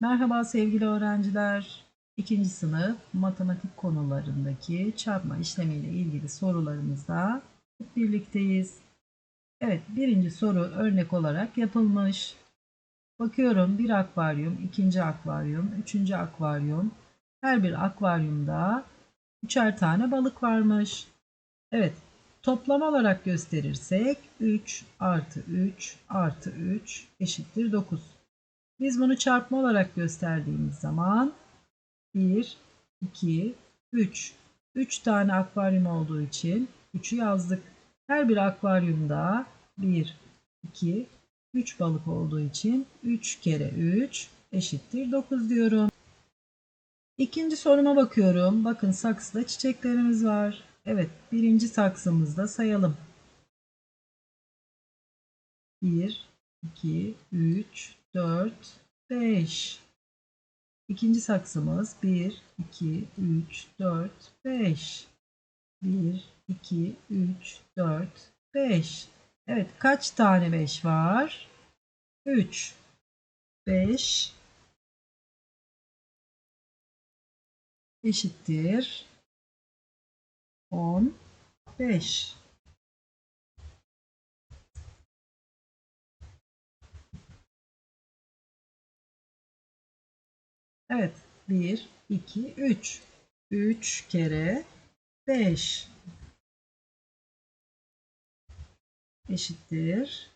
Merhaba sevgili öğrenciler. İkinci sınıf matematik konularındaki çarpma işlemiyle ilgili sorularımızda hep birlikteyiz. Evet, birinci soru örnek olarak yapılmış. Bakıyorum bir akvaryum, ikinci akvaryum, üçüncü akvaryum. Her bir akvaryumda üçer tane balık varmış. Evet, toplam olarak gösterirsek 3 artı 3 artı 3 eşittir 9. Biz bunu çarpma olarak gösterdiğimiz zaman 1, 2, 3. 3 tane akvaryum olduğu için 3'ü yazdık. Her bir akvaryumda 1, 2, 3 balık olduğu için 3 kere 3 eşittir 9 diyorum. İkinci soruma bakıyorum. Bakın saksıda çiçeklerimiz var. Evet birinci saksımızda sayalım. 1, 2, 3, 4, 5. İkinci saksımız 1, 2, 3, 4, 5. 1, 2, 3, 4, 5. Evet kaç tane 5 var? 3. 5 eşittir 10, 5. Evet. 1, 2, 3. 3 kere 5 eşittir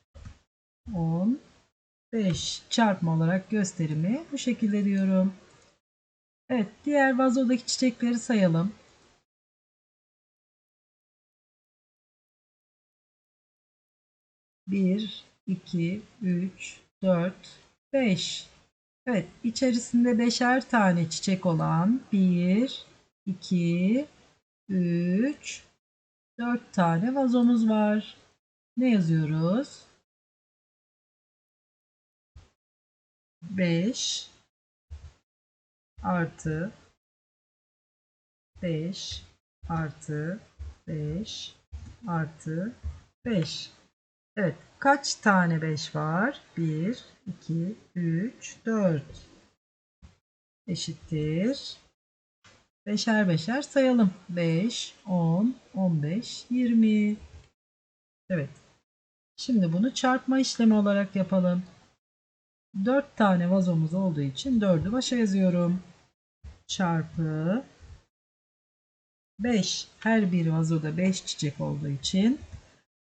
10, 5 çarpma olarak gösterimi bu şekilde diyorum. Evet, diğer vazodaki çiçekleri sayalım. Bir, iki, üç, dört, beş. Evet, içerisinde beşer tane çiçek olan 1, 2, 3, 4 tane vazomuz var. Ne yazıyoruz? 5 artı 5 artı 5 artı 5. Evet. Kaç tane 5 var? 1, 2, 3, 4. Eşittir. Beşer beşer sayalım. 5, 10, 15, 20. Evet. Şimdi bunu çarpma işlemi olarak yapalım. 4 tane vazomuz olduğu için 4'ü başa yazıyorum. Çarpı 5. Her bir vazoda 5 çiçek olduğu için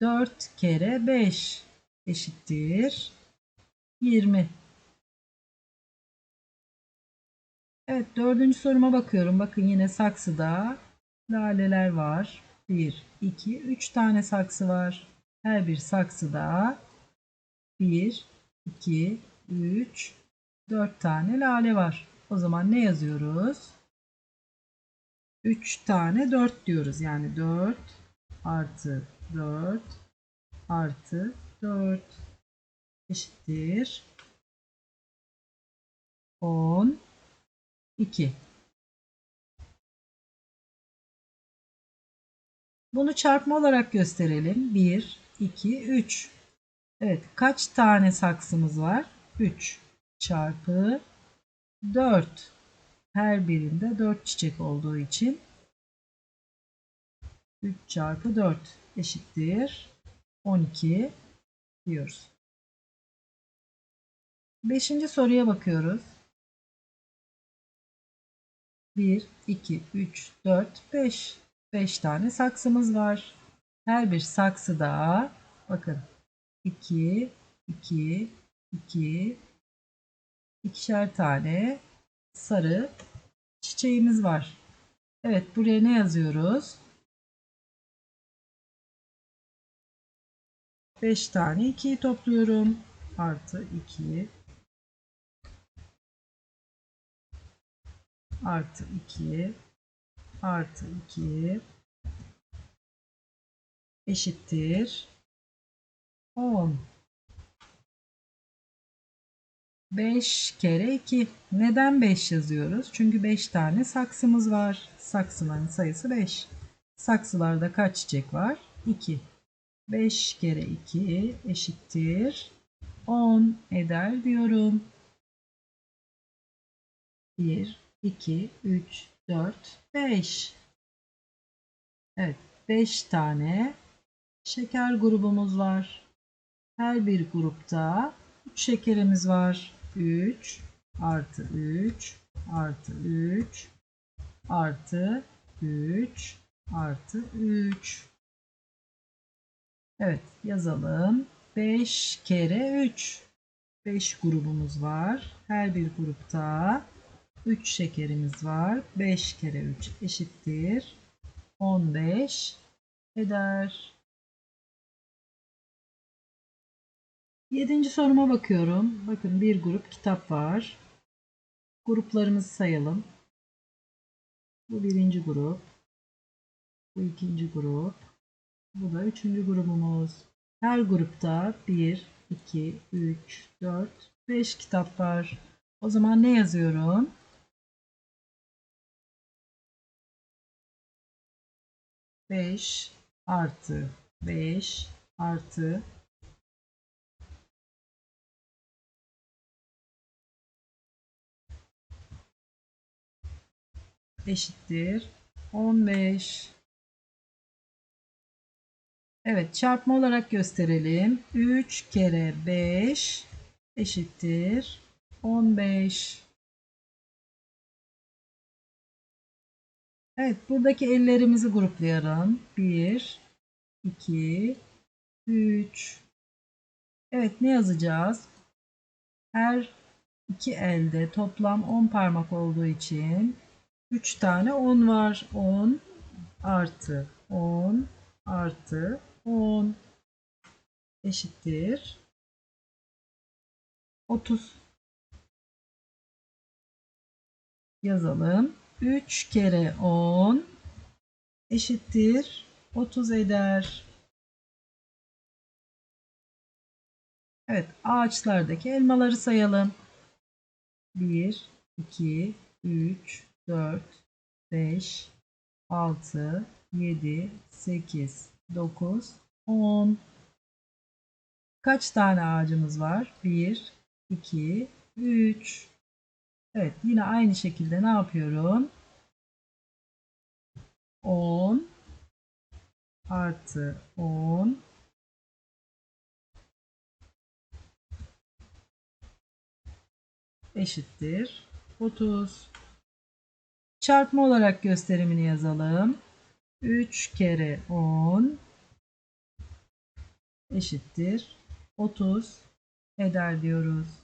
4 kere 5 eşittir 20. Evet dördüncü soruma bakıyorum. Bakın yine saksıda laleler var. 1, 2, 3 tane saksı var. Her bir saksıda 1, 2, 3, 4 tane lale var. O zaman ne yazıyoruz? 3 tane 4 diyoruz. Yani 4 artı 4 artı 4 eşittir 10 2 Bunu çarpma olarak gösterelim. 1 2 3 Evet kaç tane saksımız var? 3 çarpı 4 her birinde 4 çiçek olduğu için 3 çarpı 4 eşittir 12 diyoruz. Beşinci soruya bakıyoruz. 1, 2, 3, 4, 5. 5 tane saksımız var. Her bir saksıda bakın 2, 2, 2, ikişer tane sarı çiçeğimiz var. Evet buraya ne yazıyoruz? 5 tane 2'yi topluyorum. Artı 2 artı 2 artı 2 eşittir 10. 5 kere 2. Neden 5 yazıyoruz? Çünkü 5 tane saksımız var. Saksıların sayısı 5. Saksılarda kaç çiçek var? 2. 5 kere 2 eşittir 10 eder diyorum. 1, 2, 3, 4, 5. Evet 5 tane şeker grubumuz var. Her bir grupta 3 şekerimiz var. 3 artı 3 artı 3 artı 3 artı 3. Evet yazalım. 5 kere 3. 5 grubumuz var. Her bir grupta 3 şekerimiz var. 5 kere 3 eşittir. 15 eder. Yedinci soruma bakıyorum. Bakın bir grup kitap var. Gruplarımızı sayalım. Bu birinci grup. Bu ikinci grup. Bu da üçüncü grubumuz. Her grupta 1, 2, 3, 4, 5 kitap var. O zaman ne yazıyorum? Beş artı beş artı eşittir 15. Evet çarpma olarak gösterelim. 3 kere 5 eşittir 15. Evet buradaki ellerimizi gruplayalım. 1, 2, 3. Evet ne yazacağız? Her iki elde toplam 10 parmak olduğu için 3 tane 10 var. 10 artı 10 artı 10 eşittir 30 yazalım. 3 kere 10 eşittir 30 eder. Evet ağaçlardaki elmaları sayalım. 1, 2, 3, 4, 5, 6, 7, 8, 9, 10. Kaç tane ağacımız var? 1, 2, 3. Evet yine aynı şekilde ne yapıyorum? 10 artı 10 eşittir 30. Çarpma olarak gösterimini yazalım. 3 kere 10 eşittir 30 eder diyoruz.